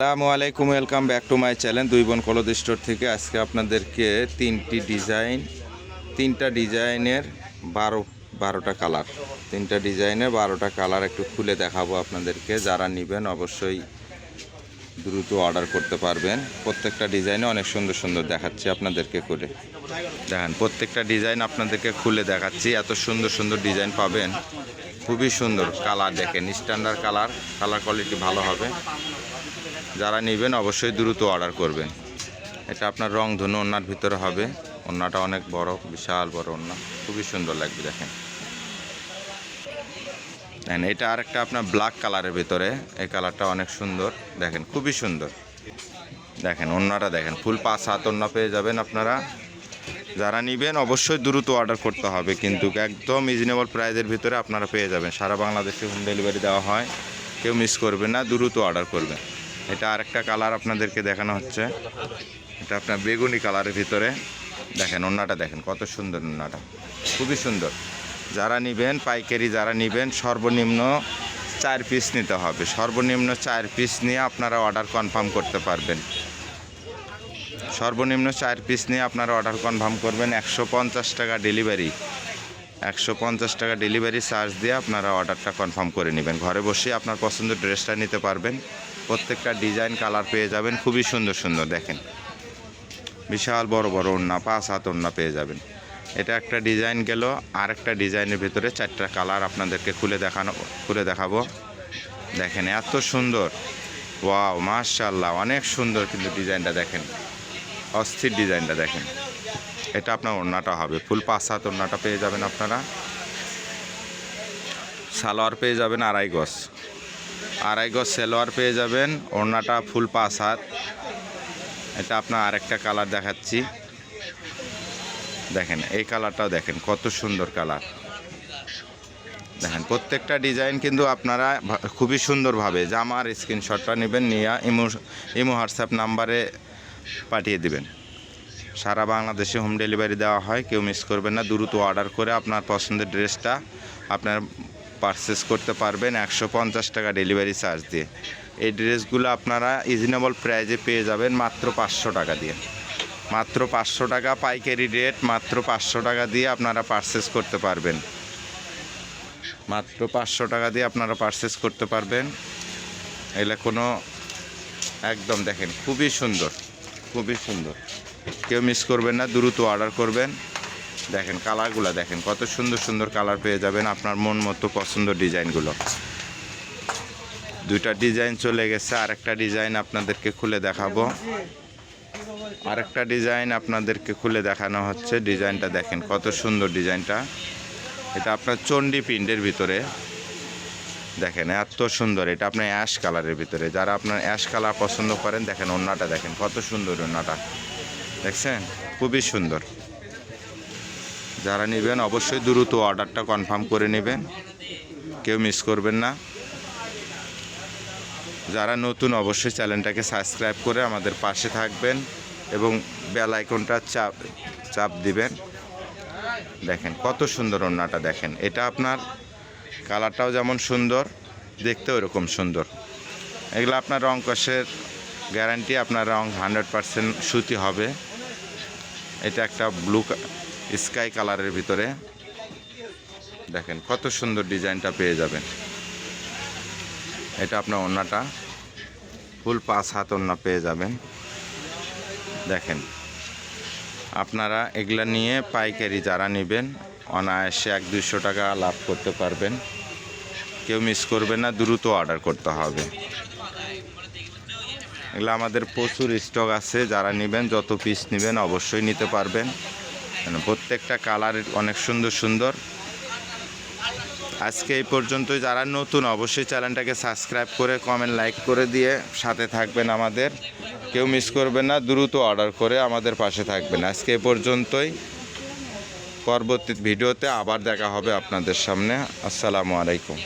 আসসালামু আলাইকুম welcome back to my channel দুই বোন কলদ স্টোর থেকে। আজকে আপনাদেরকে তিনটি ডিজাইন, তিনটা ডিজাইনের বারো, বারোটা কালার। তিনটা ডিজাইনের বারোটা কালার একটু খুলে দেখাবো আপনাদেরকে। যারা নেবেন অবশ্যই দ্রুত অর্ডার করতে পারবেন। প্রত্যেকটা ডিজাইনে অনেক সুন্দর সুন্দর দেখাচ্ছি আপনাদেরকে করে দেখেন, প্রত্যেকটা ডিজাইন আপনাদেরকে খুলে দেখাচ্ছি। এত সুন্দর সুন্দর ডিজাইন পাবেন। খুবই সুন্দর কালার দেখেন স্ট্যান্ডার্ড কালার। কালার কোয়ালিটি ভালো হবে। যারা নেবেন অবশ্যই দ্রুত অর্ডার করবেন। এটা আপনার রং ধনু ওনার ভিতরে হবে। ওনাটা অনেক বড়, বিশাল বড় ওনা খুবই সুন্দর লাগবে, দেখেন। দেখেন এটা আরেকটা আপনার ব্ল্যাক কালারের ভিতরে। এই কালারটা অনেক সুন্দর, দেখেন, খুবই সুন্দর। দেখেন ওনাটা দেখেন, ফুল পাঁচ হাত ওনা পেয়ে যাবেন আপনারা। যারা নেবেন অবশ্যই দ্রুত অর্ডার করতে হবে, কিন্তু একদম রিজনেবল প্রাইজের ভিতরে আপনারা পেয়ে যাবেন। সারা বাংলাদেশে হোম ডেলিভারি দেওয়া হয়। কেউ মিস করবে না, দ্রুত অর্ডার করবেন। এটা আরেকটা কালার আপনাদেরকে দেখানো হচ্ছে। এটা আপনার বেগুনি কালারের ভিতরে। দেখেন ওন্নাটা দেখেন, কত সুন্দর ওন্নাটা খুবই সুন্দর। যারা নেবেন, পাইকারি যারা নেবেন, সর্বনিম্ন চার পিস নিতে হবে। সর্বনিম্ন চার পিস নিয়ে আপনারা অর্ডার কনফার্ম করতে পারবেন। সর্বনিম্ন চার পিস নিয়ে আপনারা অর্ডার কনফার্ম করবেন। একশো পঞ্চাশ টাকা ডেলিভারি একশো পঞ্চাশ টাকা ডেলিভারি চার্জ দিয়ে আপনারা অর্ডারটা কনফার্ম করে নেবেন। ঘরে বসে আপনার পছন্দের ড্রেসটা নিতে পারবেন। প্রত্যেকটা ডিজাইন, কালার পেয়ে যাবেন। খুবই সুন্দর সুন্দর, দেখেন। বিশাল, বড় বড় ওড়না, পাঁচ হাত ওড়না পেয়ে যাবেন। এটা একটা ডিজাইন গেল। আর একটা ডিজাইনের ভিতরে চারটা কালার আপনাদেরকে খুলে দেখানো, খুলে দেখাবো। দেখেন, এত সুন্দর। ওয়াও মাশাল্লাহ অনেক সুন্দর কিন্তু ডিজাইনটা দেখেন। অস্থির ডিজাইনটা দেখেন। এটা আপনার ওড়নাটা হবে। ফুল পাঁচ হাত ওড়নাটা পেয়ে যাবেন আপনারা। সালোয়ার পেয়ে যাবেন আড়াই গজ। আড়াই গজ সেলোয়ার পেয়ে যাবেন, ওড়নাটা ফুল পাঁচ হাত এটা আপনার আরেকটা কালার দেখাচ্ছি। দেখেন, এই কালারটাও দেখেন, কত সুন্দর কালার। দেখেন, প্রত্যেকটা ডিজাইন কিন্তু আপনারা খুবই সুন্দরভাবে জামার স্ক্রিনশটটা নেবেন, নিয়ে ইমো ইমো হোয়াটসঅ্যাপ নাম্বারে পাঠিয়ে দিবেন। সারা বাংলাদেশে হোম ডেলিভারি দেওয়া হয়, কেউ মিস করবেন না। দ্রুত অর্ডার করে আপনার পছন্দের ড্রেসটা আপনার পারচেস করতে পারবেন একশো পঞ্চাশ টাকা ডেলিভারি চার্জ দিয়ে। এই ড্রেসগুলো আপনারা রিজনেবল প্রাইজে পেয়ে যাবেন মাত্র পাঁচশো টাকা দিয়ে। মাত্র পাঁচশো টাকা পাইকারি রেট মাত্র পাঁচশো টাকা দিয়ে আপনারা পারচেস করতে পারবেন। মাত্র পাঁচশো টাকা দিয়ে আপনারা পারচেস করতে পারবেন। এগুলো কোনো, একদম দেখেন, খুবই সুন্দর খুবই সুন্দর। কেউ মিস করবেন না, দ্রুত অর্ডার করবেন। দেখেন কালারগুলো দেখেন, কত সুন্দর সুন্দর কালার পেয়ে যাবেন আপনার মন মতো পছন্দ ডিজাইনগুলো। দুইটা ডিজাইন চলে গেছে, আরেকটা ডিজাইন আপনাদেরকে খুলে দেখাবো। আরেকটা ডিজাইন আপনাদেরকে খুলে দেখানো হচ্ছে, ডিজাইনটা দেখেন কত সুন্দর ডিজাইনটা। এটা আপনার চণ্ডী প্রিন্টের ভিতরে। দেখেন এত সুন্দর, এটা আপনার অ্যাশ কালারের ভিতরে। যারা আপনার অ্যাশ কালার পছন্দ করেন, দেখেন ওন্নাটা দেখেন কত সুন্দর ওন্নাটা দেখছেন? খুবই সুন্দর। যারা নেবেন অবশ্যই দ্রুত অর্ডারটা কনফার্ম করে নেবেন। কেউ মিস করবেন না। যারা নতুন অবশ্যই চ্যানেলটাকে সাবস্ক্রাইব করে আমাদের পাশে থাকবেন এবং বেল আইকনটা চাপ চাপ দিবেন। দেখেন, কত সুন্দর ওড়নাটা দেখেন। এটা আপনার কালারটাও যেমন সুন্দর, দেখতেও এরকম সুন্দর। এগুলো আপনার রং কষের গ্যারান্টি আপনার রং হান্ড্রেড পারসেন্ট সুতি হবে। এটা একটা ব্লু স্কাই কালারের ভিতরে। দেখেন, কত সুন্দর ডিজাইনটা পেয়ে যাবেন। এটা আপনার ওড়নাটা। ফুল পাঁচ হাত ওড়না পেয়ে যাবেন। দেখেন, আপনারা এগুলা নিয়ে পাইকারি যারা নেবেন, অনায়াসে এক দুশো টাকা লাভ করতে পারবেন। কেউ মিস করবে না, দ্রুত অর্ডার করতে হবে। এগুলো আমাদের প্রচুর স্টক আছে, যারা নেবেন, যত পিস নেবেন অবশ্যই নিতে পারবেন। প্রত্যেকটা কালার অনেক সুন্দর সুন্দর। আজকে এই পর্যন্তই, যারা নতুন অবশ্যই চ্যানেলটাকে সাবস্ক্রাইব করে কমেন্ট লাইক করে দিয়ে সাথে থাকবেন আমাদের। কেউ মিস করবেন না, দ্রুত অর্ডার করে আমাদের পাশে থাকবেন। আজকে এই পর্যন্তই। পরবর্তী ভিডিওতে আবার দেখা হবে আপনাদের সামনে। আসসালামু আলাইকুম।